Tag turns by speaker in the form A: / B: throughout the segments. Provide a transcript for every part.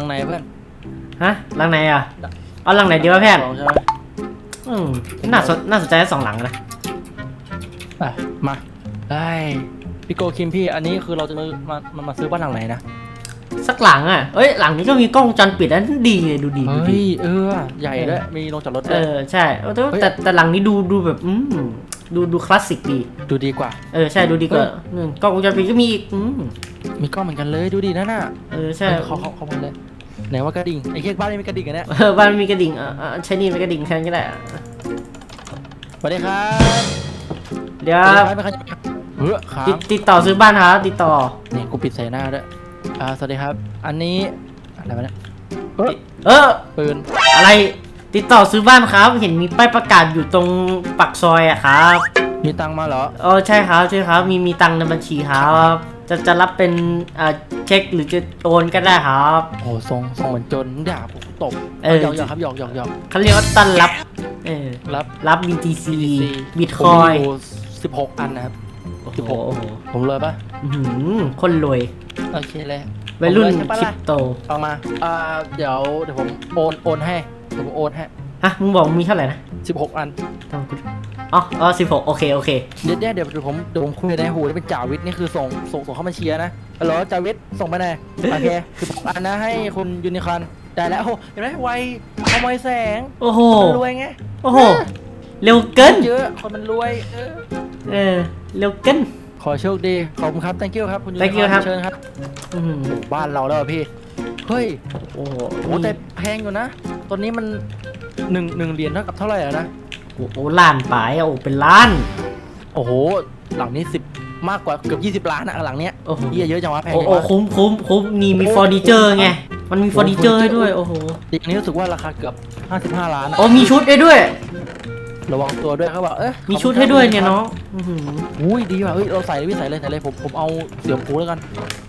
A: ลังไหนเพื่อน
B: ฮะหลังไหนอะเอาหลังไหนดีวะแพทย์
A: สองใช่ไหม
B: อืมน่าสนน่าสนใจทั้งสองหลังนะ
A: อะมาได้พี่โกคิมพี่ อันนี้คือเราจะมามามามาซื้อบ้านหลังไหนนะ
B: สักหลังอะเอ้ยหลังนี้ก็มีกล้องวงจรปิดนั้นดีเลยดูดีดู
A: เฮ้
B: ดี
A: ยเออ ใหญ่ด้วยมีโรงจอดรถ
B: เอ
A: ด้วย
B: อใช่เออแต่
A: เฮ้ย
B: แต่แต่หลังนี้ดูดูแบบอืมดูดูคลาสสิกดี
A: ดูดีกว่า
B: เออใช่ดูดีกว่าอืมกล้องวงจรปิดก็มีอีกอืม
A: มีกล้องเหมือนกันเลยดูดีนะน่ะ
B: เออใช่
A: เออเขาเขาเขามาเลย ไหนว่ากระดิ่งไอ้เค้กบ้านนี่มีกระดิ่งกันเนี่ย
B: เออบ้านมีกระดิ่งเออเออใช้นี่เป็นกระดิ่งแทนก็ได้
A: สวัสดีครับ
B: เดี๋ยว
A: สวัสดีครับไม่ใครเฮ้อครั
B: ติด
A: บ
B: ติดต่อซื้อบ้านครับติดต่อ
A: นี่กูปิดใส่หน้าด้วยอ่าสวัสดีครับ อันนี้อะไรวะเนี่ยเออ
B: เออ
A: ปืน
B: อะไรติดต่อซื้อบ้านครับ เห็นมีป้ายประกาศอยู่ตรงปักซอยอะครับ
A: มีตังค์มาเหรอ
B: เออใช่ครับใช่ครับ มีมีตังค์ในบัญชีครับ จะจะรับเป็นอ่าเช็คหรือจะโอนก็ได้ครับ
A: โอ้ทรงทรงเหมือนจนด่าผมตบ
B: เออ
A: หยอกหยอกครับหยอกหยอกหยอก
B: เขาเรียกว่าต้อนรับเออ
A: รับ
B: รับ BTC บิตค
A: ผม
B: อ
A: มี
B: ย
A: อยู่สิบหกอันนะครับ
B: โอ้โห
A: สิบหก
B: โอ้โห
A: ผมเลยปะ
B: อื้อหือคนรวย
A: โอเคเลย
B: วัยรุ่น
A: ผมเลยใช่ปะ
B: คริ
A: ล่ะ
B: ปโต
A: เอามาอ่าเดี๋ยวเดี๋ยวผมโอนโอนให้เดี๋ยวผมโอนให้
B: ฮะมึงบอกมึงมีเท่าไหร่นะ
A: สิบหกอัน
B: ต้องกู อ๋ออ๋อสิบหกโอเค โอเค
A: เดี๋ยวเดี๋ยวเดี๋ยวผมเดี๋ยวผมคุยในหูนี่เป็นจ่าวิทย์นี่คือส่งส่งส่งเข้ามาเชียร์นะฮัลโหลจ่าวิทย์ส่งไปไหนอยโอเคคือผมอันนะให้คุณยูนิคอร์นได้แล้วโอ้โหเห็นไหมไวขโมยแสง
B: โอ้โห
A: คนรวยไง
B: โอ้โห เร็วเกิน
A: เยอะคนมันรวยเออ
B: เออ เร็วเกิน
A: ขอโชคดีขอบคุณครับ thank you ครับคุณยูนิ
B: Thank
A: ค
B: you
A: อร์
B: ครับ
A: นเชิญครับ
B: อื้อหือ
A: บ้านเราแล้วอะพี่เฮ้ย
B: โอ้โห
A: โอ้แต่แพงอยู่นะตัวนี้มันหนึ่งหนึ่งเหรียญเท่ากับเท่าไหร่อะนะ
B: โอ้โหล้านปลายอะโอ้เป็นล้าน
A: โอ้โห หลังนี้สิบมากกว่าเกือบ20ล้านอะหลังเนี้ย
B: โอ้โห
A: เหี้ยเยอะจังวะแพง
B: โอ้
A: จัง
B: โอ้
A: วะ
B: คุ้มคุ้มคุ้มนี่มีเฟอร์นิเจอร์ไง มันมีเฟอร์นิเจอร์ให้ด้วย โอ้โห
A: อย่างนี้รู้สึกว่าราคาเกือบ55ล้านอะ
B: โอ้มีชุดให้ด้วย
A: ระวังตัวด้วยเขาบอกเอ๊ะ
B: มีชุดให้ด้วยเนี่ยน้องอื้อหือ
A: อุ้ยดีว่ะเฮ้ยเราใส่เลยพี่ใส่เลยใส่เลยผมผมเอาเสียมพูแล้วกัน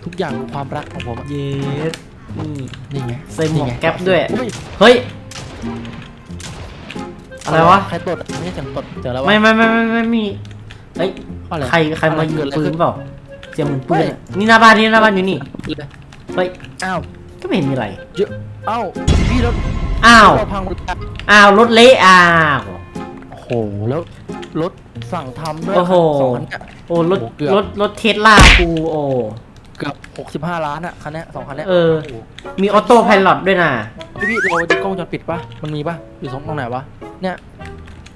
A: ทุกอย่างความรักของผมอะ
B: เยสนี่
A: นี่ไง
B: ใส่หมวก
A: นี่ไง
B: แก๊ปด้วย
A: อุ้ย
B: เฮ้ย อะไรวะ
A: ใครตดอะไม่ใช่เสียงตดเจอแล้ววะ
B: ไม่ไม่ไม่ไม่ไม่มีเฮ้ย
A: อะไร
B: ใครใครมายิง
A: เกิดอะไร
B: ปื
A: ขึ้
B: นเปล่าเสียงเหมือนปืน
A: เฮ้ย
B: อะนี่หน้าบ้านนี่หน้าบ้านอยู่นี่เฮ้ย
A: อ้าว
B: ก็ไม่เห็นมีอะไร
A: เยอะอ้าวพี่รถ
B: อ้าว
A: เราพังหมดแล้ว
B: อ้าวรถเละอ้าว
A: โอ้โหแล้วรถสั่งทำด้วย
B: โอ้โห
A: สองคันเนี่ย
B: โอ้รถ
A: โอ้เกือบ
B: รถรถเทสลากูโอ้
A: เกือบ65ล้านอะคันเนี้ยสองคันเนี้ย
B: เออ
A: โโห
B: มีออโต้ไพลอตด้วยนะ
A: พี่พี่เราดูกล้องวงจรปิดปะมันมีปะอยู่ตรงไหนวะ เนี่ย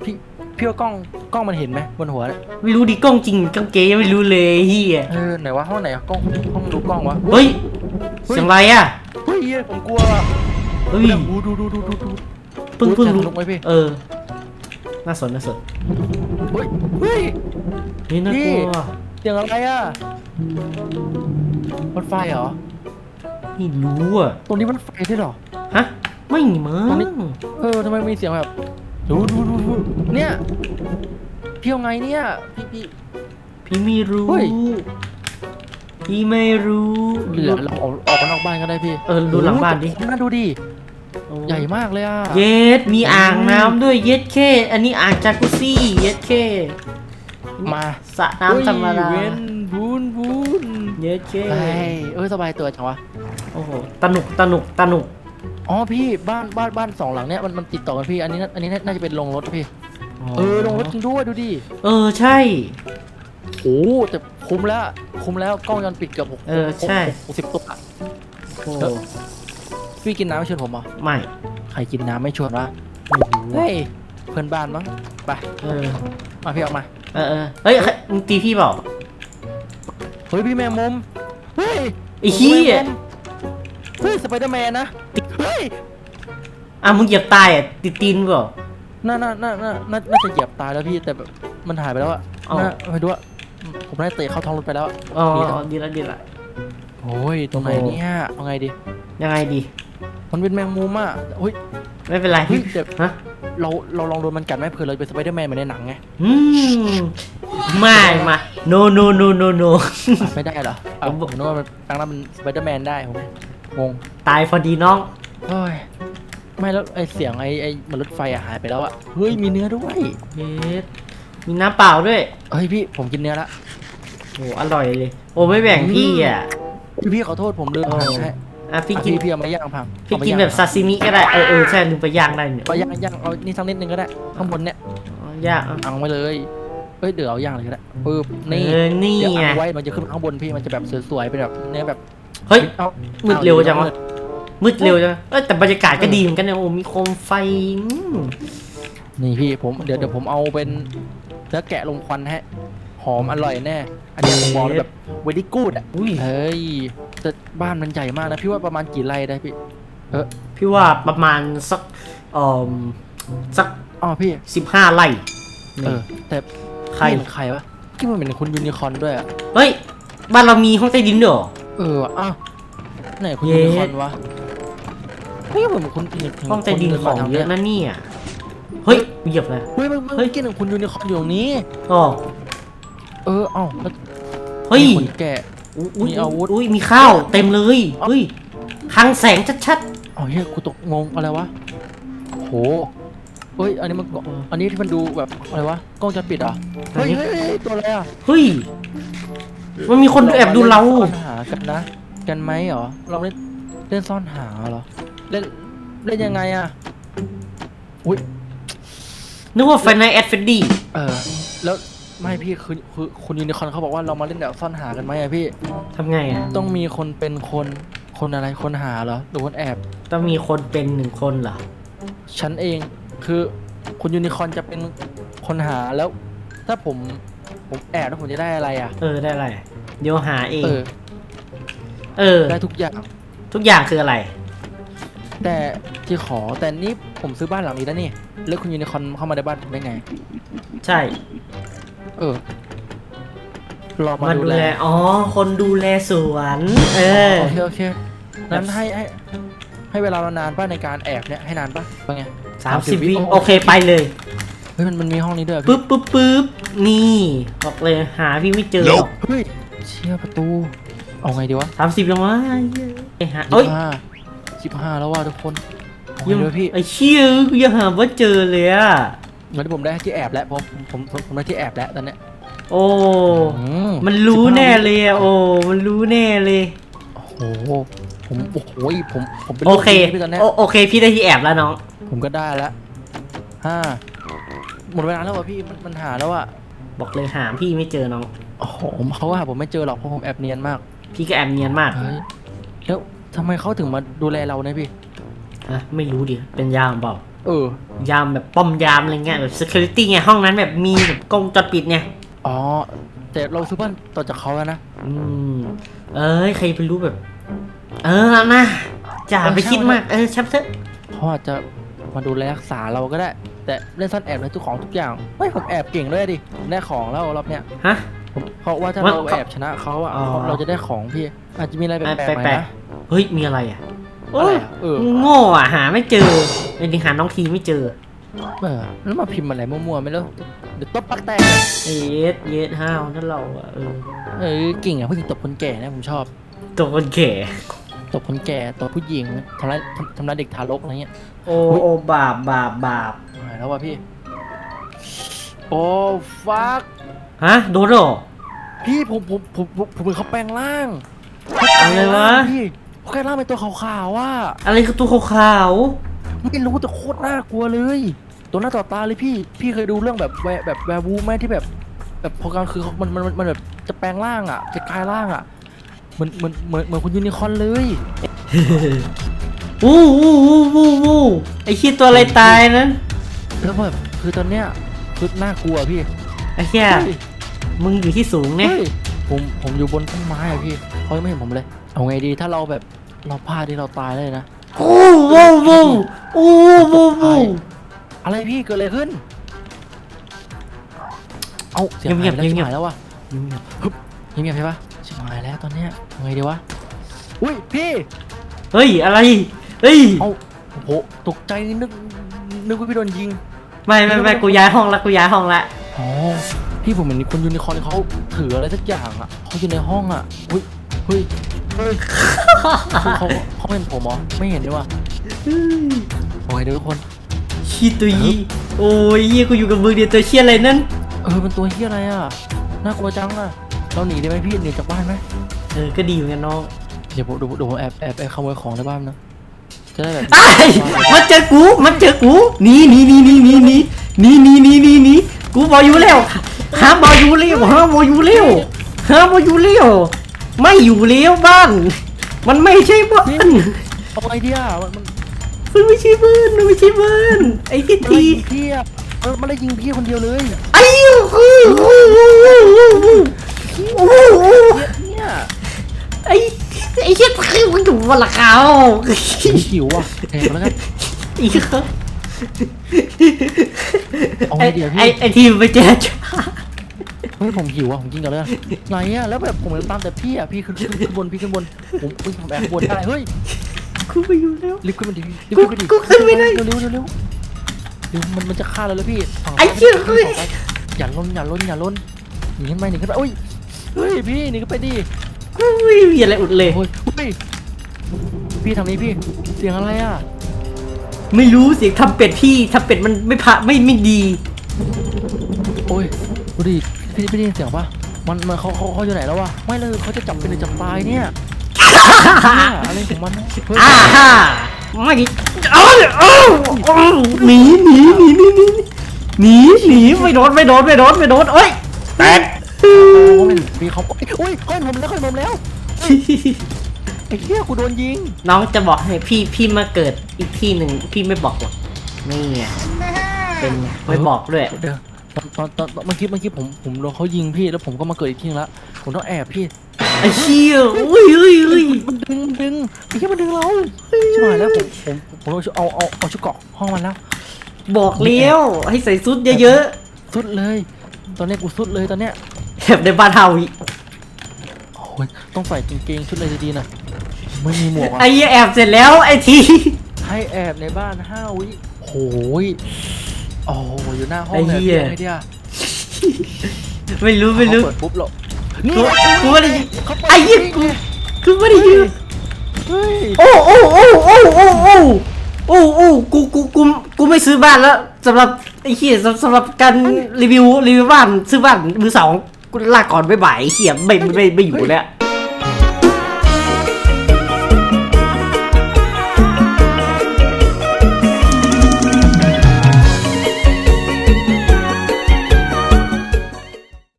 A: พี่พี่ว่ากล้องกล้องมันเห็นไหมบนหัวเนี่ย
B: ไม่รู้ดิกล้องจริงกล้องเก๋ยังไม่รู้เลยเฮีย
A: เออไหนวะห้องไหนอะกล้องห้องดูกล้องวะ
B: เฮ้ยเสียงอะไรอะ
A: เฮ้ยเหี้ยผมกลัวว่ะ
B: เฮ้ย
A: เนี่ยดูดูดูดูดูดู
B: เพิ่งเพิ่งรู้
A: สนุกไหมพี่
B: เออ น่าสนน่าสน
A: เฮ้ยเฮ้ย
B: เฮ้ยน่ากลัว
A: เสียงอะไรอะมันไฟเหรอ
B: ไม่รู้อะ
A: ตรงนี้มันไฟด้วยเหรอ
B: ฮะไม่มั้
A: ตรงนี้
B: ง
A: เออทำไมมีเสียงแบบ ดูดูดูดูเนี่ย พี่เอาไงเนี่ย พี่พี่
B: พี่ไม่รู้
A: เฮ้ย
B: พี่ไม่รู้
A: เดี๋ยวเราออกออกมานอกบ้านก็ได้พี่
B: เออดูหลังบ้านดิ
A: โอ้โหน่าดูดิ
B: โอ้
A: ใหญ่มากเลยอะ
B: เย็ดมีอ่างน้ำด้วยเย็ดเค อันนี้อ่างจากุซี่เย็ดเค
A: มา
B: สระน้ำธรรมดา
A: เฮ้ยเว้นบุญบุญ
B: เย็ดเค
A: เฮ้ยเอ้ยสบายตัวจังวะ
B: โอ้โห ตนุก ตนุก ตนุก
A: อ๋อพี่บ้านบ้านบ้านสองหลังเนี้ยมันมันติดต่อกันพี่อันนี้น่าอันนี้น่าน่าจะเป็นโรงรถพี่เออโรงรถจริงด้วยดูดิ
B: เออใช่
A: โอ้แต่คุ้มแล้วคุ้มแล้วกล้องวงจรปิดเกือบหก
B: เออใช่
A: หกสิบตัวอะ
B: โอ้
A: เออพี่กินน้ำไม่ชวนผมเหรอ
B: ไม่
A: ใครกินน้ำไม่ชวนวะ
B: ไม่รู้
A: เฮ้ยเพื่อนบ้านมั้งไป
B: เออ
A: มาพี่ออกมา
B: เออเออเฮ้ยใครมึงตีพี่เปล่า
A: เฮ้ยพี่แมงมุมเฮ้ย
B: ไอ้เหี้ย
A: แมงมุมเฮ้ยสไปเดอร์แมนนะเฮ้ย
B: อะมึงเหยียบตายอะติดตีนเปล่า
A: น่าน่าน่าน่าน่าน่าจะเหยียบตายแล้วพี่แต่แบบมันหายไปแล้วอะ
B: อ้าว
A: น่าไม่รู้อะผมได้เตะเข้าท้องรถไปแล้วอะ
B: อ๋อ
A: ดีนะ
B: ดีละดีละ
A: โอ้ยตรงไหน
B: โอ้
A: เนี่ยเอาไงดี
B: ยังไงดี
A: มันเป็นแมงมุมอะเฮ้ย
B: ไม่เป็นไร
A: เฮ้ยเดี๋ยว
B: ฮะ
A: เราเราลองโดนมันกัดไหมเผื่อเราเป็นสไปเดอร์แมนเหมือนในหนังไง
B: อืมไม่มา no no no no no
A: อะไม่ได้เหรอเอา
B: ผม
A: ผมนึกว่ามันตั้งแล้วมันสไปเดอร์แมนได้ผมงง
B: ตายพอดีน้อง
A: เฮ้ยไม่แล้วไอเสียงไอไอเหมันรถไฟอะหายไปแล้วอะเฮ้ยมีเนื้อด้วย
B: เย็ดมีน้ำเปล่าด้วย
A: เฮ้ยพี่ผมกินเนื้อละ
B: โอ้อร่อยเลย โอ้ไม่แบ่งพี่อะ
A: พี่พี่ขอโทษผมลืม
B: โอ้
A: หั่นให้
B: อะพี่
A: อะ
B: กิน
A: พี่พี่เอามาย่างพัง
B: พี่
A: เอามา
B: กิน
A: ย่าง
B: แบบซาซิมิก็ได้ เออเออใช่ลืมไปย่างได้เนี่ย
A: เอาย่างย่างเอานี่สักนิดนึงก็ได้ข้างบนเนี่ย
B: ย่างอะ
A: เอาไว้เลยเอ้ยเดี๋ยวเอาย่างเลยก็ได้ปึ๊บนี่
B: เออนี่
A: เดี๋ยว
B: ไง
A: เอาไว้มันจะขึ้นข้างบนพี่มันจะแบบสวยๆเป็นแบบเนื้อแบบ
B: เฮ้ย
A: เอา
B: มืด
A: อา
B: เร็วจังวะ
A: มืด
B: มืดเร็วจังเอ้ยแต่บรรยากาศก็ดีเหมือนกันนะโอ้มีโคมไฟอืม
A: นี่พี่ผมเดี๋ยวเดี๋ยวผมเอาเป็นเนื้อแกะลมควันฮะ หอมอร่อยแน่ อันนี้ผมบอกเลยแบบเวดี้กูดอะ
B: อุ้ย
A: เฮ้ยแต่บ้านมันใหญ่มากนะพี่ว่าประมาณกี่ไร่ได้พี่
B: พี่ว่าประมาณสักเอ่อสัก
A: อ๋อพี่
B: สิบห้าไร่
A: เออ แต่
B: ใคร
A: พี่เป็นใครวะที่มันเป็นคุณยูนิคอร์นด้วยอะ
B: เฮ้ย บ้านเรามีห้องใต้ดินด้วยเหรอ
A: เออว่ะอ้าวไหนคุณ
B: เย้
A: ยูนิคอร์นวะเฮ้ยผมคุณเห็นถึ
B: ห้องใต้ดิน
A: ค
B: ของ
A: มาทาง
B: เย
A: นี้
B: อะนะเนี่ยเฮ้ยเหยียบเลย
A: เฮ้ยเมื่อ
B: เฮ้
A: เมื่
B: ย
A: อกี้หนึ่งคุณยูนิคอร์นอยู่ตรงนี้
B: อ๋อ
A: เออเอ้าแล้ว
B: เฮ้ย
A: มีคนแกะ
B: อุ้ย
A: มีอาวุธ
B: อุ้ยมีข้าวเต็มเลยเฮ้ยคลังแสงชัด
A: อ๋อเฮ้ยกูตกงงอะไรวะโหเฮ้ยอันนี้มันก็อันนี้ที่มันดูแบบอะไรวะกล้องจะปิดเหรอะเฮ้ยเฮ้ยเฮ้ยตัวอะไรอะ
B: ๆเฮ้ยมันมีคนแอบดูเรา
A: ซ่อนหากันนะ กันไหมเหรอเราเล่นเล่นซ่อนหาเหรอ เล่นเล่นยังไงอะอุ้ย
B: นึกว่าแฟนในแอดเฟดดี้
A: เออ แล้วไม่พี่คือคือคุณยูนิคอร์นเขาบอกว่าเรามาเล่นแบบซ่อนหากันไหมอะพี่
B: ทำไงอะ
A: ต้องมีคนเป็นคนคนอะไรคนหาเหรอหรือคนแอบ
B: ต้องมีคนเป็นหนึ่งคนเหรอ
A: ฉันเองคือคุณยูนิคอร์นจะเป็นคนหาแล้ว ถ้าผมผมแอบแล้วผมจะได้อะไรอะ
B: เออได้อะไร เดี๋ยวหาเอง
A: เออ
B: เออ
A: ได้ทุกอย่าง
B: ทุกอย่างคืออะไร
A: แต่ที่ขอแต่นี่ผมซื้อบ้านหลังนี้แล้วนี่แล้วคุณยูนิคอร์นเข้ามาในบ้านผมได้ไง
B: ใช่
A: เออรอมา
B: มา
A: ดู
B: ดู
A: แล
B: แล อ๋อ คนดูแลสวน เออ
A: โอเคโอเคนั้นให้ให้ให้เวลาเรานานป่ะในการแอบเนี่ยให้นานป่ะว่าไง
B: สามสิบ
A: 30วิ
B: วิ
A: โอ้
B: โอเคไปเลย
A: เฮ้ยมันมันมีห้องนี้ด้วยเหรอ
B: ปึ๊บปึ๊บปึ๊บนี่บอกเลยหาพี่ไม่เจอหรอก
A: เฮ้ยเชี่ยประตู เอาไงดีวะ
B: สามสิบยังวะไอ้หา
A: สิ
B: เอ้ย
A: บห้า สิบห้าแล้วว่ะทุกคนเอาไง
B: ยัง
A: ดีวะพี่
B: ไอ้เชี่ยกูยังหาว่าเจอเลยอะ
A: งั้นผมได้ที่แอบแล้วผมผมผมผมได้ที่แอบแล้วตอนเนี้ย
B: โอ้
A: อื
B: มันรู้
A: 15
B: แน่เลยอะโอ้ มันรู้แน่เลย
A: โอ้โหผมโอ้โหผมผมเป็น
B: โอเค
A: ลูกพี่ตอนเนี้ย
B: โอโอเคพี่ได้ที่แอบแล้วน้อง
A: ผมก็ได้แล้วห้าหมดเวลาแล้วว่ะพี่มันมันหาแล้วอะ
B: บอกเลยหาพี่ไม่เจอน้อง
A: โอ้โหเขาว่าผมไม่เจอหรอกเพราะผมแอบเนียนมาก
B: พี่ก็แอบเนียนมาก
A: เฮ้ยแล้ว ทำไมเขาถึงมาดูแลเราเนี่ยพี่
B: อะไม่รู้ดิ เป็นยามเปล่า
A: เออ
B: ยามแบบป้อมยามอะไรเงี้ยแบบ security ไงห้องนั้นแบบมีแบบกล้องวงจอดปิดไง
A: อ๋อ แต่เราซื้อบ้านต่อจากเขาแล้วนะ
B: อืม เอ้ย ใครไปรู้แบบ เออนะอย่าไปคิดมาก เออชับเถอะ
A: เขาอาจจะมาดูแลรักษาเราก็ได้ แต่เล่นซ่อนแอบได้ทุกของทุกอย่างเฮ้ยผมแอบเก่งด้วยดิผมได้ของแล้วรอบเนี้ย
B: ฮะ
A: ผม เพราะว่าถ้า
B: ว่า
A: เราแอบชนะเขาอะ
B: อ๋อ
A: เขาเราจะได้ของพี่ อาจจะมีอะไรแปลกๆหน่อย
B: แปลก
A: นะ
B: เฮ้ย มีอะไรอะ
A: อะไรอะเออ
B: โง่อะ หาไม่เจอไอ้นี่หาน้องทีไม่เจอ
A: เออแล้วมาพิมพ์อะไรมั่วๆไม่รู้เดี๋ยวตบปักแตก
B: เอสเยสห้าวนั่นเราอะเออ
A: เออเก่งอะผู้หญิงตบคนแก่นะผมชอบ
B: ตัวคนแก่
A: ตบคนแก่ตบผู้หญิงทำร้ายทำทำร้ายเด็กทารกอะไรเงี้ย
B: โอ้โอบาปบาปบาป
A: หายแล้วว่ะพี่ โอ้ฟัก
B: ฮะโดนเหรอ
A: พี่ผมผมผมผมผมเป็นเขาแปลงร่าง
B: อะไรวะ
A: พี่เขาแปลงร่างเป็นตัวขาวๆว่า
B: อะไรคือตัวขาว
A: ไม่รู้แต่โคตรน่ากลัวเลย ตัวหน้าต่อตาเลยพี่ พี่เคยดูเรื่องแบบแวร์แบบแวร์วูฟไหมที่แบบ แบบพอกลางคืนเขามันมันมันมันแบบจะแปลงร่างอะ จะกลายร่างอะ เหมือนเหมือนเหมือนเหมือนคุณยูนิคอร์นเลย
B: ๆอู้อู้อู้อู้อู้ไอคิดตัวอะไรตายนั้น
A: แล้วแบบคือตอนเนี้ย คือน่ากลัวพี่
B: ไอ้แค่
A: เฮ้ย
B: มึงอยู่ที่สูงเนี่ย
A: เฮ้ยผมผมอยู่บนต้นไม้อะพี่เขายังไม่เห็นผมเลย เอาไงดีถ้าเราแบบเราพลาดที่เราตายเลยนะ
B: อู้วู้วู้อู้วู้วู้
A: อะไรพี่เกิดอะไรขึ้น เอาเสียง
B: เงี
A: หาย
B: บ
A: แล้ว
B: ๆเงี
A: ชิ
B: ย
A: บบหายแล้ววะฮึบเงียบๆใช่ปะชิบหายแล้วตอนเนี้ยเอาไงดีวะอุ้ยพี่
B: ๆเฮ้ยอะไร เฮ้ย
A: เอาโอ้โหตกใจนึกนึกว่าพี่โดนยิง
B: ไม่ไม่ไม่กูย้ายห้องละกูย้ายห้องละ
A: อ๋อพี่ผมเห็นคนยูนิคอร์นเขาถืออะไรสักอย่างอะเขาอยู่ในห้องอะเฮ้ยเฮ้ยเฮ้ยเขาเขาเขาเห็นผมเหรอไม่เห็นด้วยว่ะโอ้ยเดี๋ยวทุกคน
B: ชี้ตัวยี่โอ้ยเหี้ยกูอยู่กับมึงเดียวตัวเชี่ยอะไรนั่น
A: เออเป็นตัวเฮียอะไรอะน่ากลัวจังอะเราหนีได้ไหมพี่หนีจากบ้านไหม
B: เออก็ดีเหมือนกันน้อง
A: เดี๋ยวผมเดี๋ยวผมเดี๋ยวผมแอบแอบแอบขโมยของในบ้านนะ จะได้แบบ
B: ไอ้ยมันเจอกู มันเจอกูหนีหนีหนีหนีหนีหนีหนีหนีหนีหนีหนีกูบอกอยู่แล้วห้ามบอกอยู่แล้วห้ามบอกอยู่แล้วห้ามบอกอยู่แล้วไม่อยู่แล้วบ้าน มันไม่ใช่บ้าน
A: เอาไอเดียมันมัน
B: มันไม่ใช่บ้านมันไม่ใช่บ้านไอ้ที่
A: มันไล่
B: ที
A: ยิงพี่อะมันมันไล่ยิงพี่คนเดียวเลย
B: ไอ้ยูฮูฮูฮูฮูฮูฮู
A: เนี่ย
B: ไอ้ ไอ้เชี่ยคือมันอยู่บนหลังคา
A: ผมหิวอะแอบแล้วกัน
B: อีกครับ
A: เอาไอ
B: ไอ้
A: เดีย
B: ไอ
A: พี่
B: ไอ้ทีมไปเจอจ้า
A: เฮ้ยผมหิวอะผมกินก่อนเลยอะไหนอะแล้วแบบผมเห็นตามแต่พี่อะพี่ขึ้นขึ้นขึ้นบนพี่ขึ้นบนผมผมผมแอบข้างบนได้เฮ้ย
B: กูไปอยู่แล้ว
A: รีบขึ้นมาดิรีบขึ้นมาดิ
B: กูขึ้นไม่ได้
A: เร็วเร็วเร็วเร็วเร็วมันมันจะฆ่าเราแล้วพี่ฝั่ง
B: ไอ้เหี้ยเฮ้ย
A: ฝั่งซ้ายอย่าล้นอย่าล้นอย่าล้นหนีขึ้นไปหนีขึ้นไปโอ้ยเฮ้ยพี่หนีขึ้นไปดิ
B: กูไม่มีอะไรอุดเลย
A: โอ้ยเฮ้ยพี่ทำนี้พี่ เสียงอะไรอะ
B: ไม่รู้เสียงทำเป็ดพี่ทำเป็ดมันไม่พะไม่ไม่ดี
A: โอ้ยดูดิพี่พี่ได้ยินเสียงปะมันมันเขาเขาเขาอยู่ไหนแล้ววะ ไม่เลยเขาจะจับเป็นหรือจับตายเนี่ยเนี่ยอะไรของมันเนี่ยเฮ้ย
B: อ่าฮะไม่เอาเอาเอาหนีหนีหนีหนีหนีหนีหนีไม่โดนไม่โดนไม่โดนไม่โดนโอ้ยแตก
A: โอ้ยพี่เขาโอ้ยเขาเห็นผมแล้วเขาเห็นผมแล้วไอ้เหี้ยกูโดนยิง
B: น้องจะบอกให้พี่พี่มาเกิดอีกที่หนึ่งพี่ไม่บอกหรอกนี่ไงเป็นไงไม่บอกด้วย
A: เดี๋ยวตอนตอนตอนเมื่อกี้เมื่อกี้ผมผมโดนเขายิงพี่แล้วผมก็มาเกิดอีกทีนึงละผมต้องแอบพี่
B: ไอ้เชี่ยอุ้ยอุ้ยอุ้ย
A: มันดึงมันดึงไอ้เหี้ยมันดึงเราใช่ไหมแล้วผมผมผมเอาเอาเอาเอาชุดเกาะห้องมันแล้ว
B: บอกเลี้ยวให้ใส่ซุดเยอะ
A: สุดเลย ตอนนี้กูสุดเลยตอนเนี้ย
B: ๆแบบในบ้านเฮาอีก
A: โอ้ยต้องใส่กางเกงชุดอะไรดีๆนะไม่มีหมวกอะ
B: ไอ้เหี้ยแอบเสร็จแล้วไอ้ที
A: ให้แอบในบ้านห้าวิโอ้ยโอ้ยอยู่หน้าห้องเลยพี่ไอเดีย
B: ไม่รู้ไม่รู้
A: เขาเปิดปุ๊บเรา
B: กูกูไม่ได้ยิน
A: เขาเปิด
B: ไอ้เหี้ยกูกูไม่ได้ยิน
A: เฮ้ย
B: โอ้โอ้โอ้โอ้โอ้โอ้โอ้โอ้กูกูกูกูไม่ซื้อบ้านแล้วสำหรับไอ้เหี้ยสำสำหรับการรีวิวรีวิวบ้านซื้อบ้านมือสอง กูลาก่อนบ๊ายบายเขียไม่ไม่ไม่ไม่อยู่แล้ว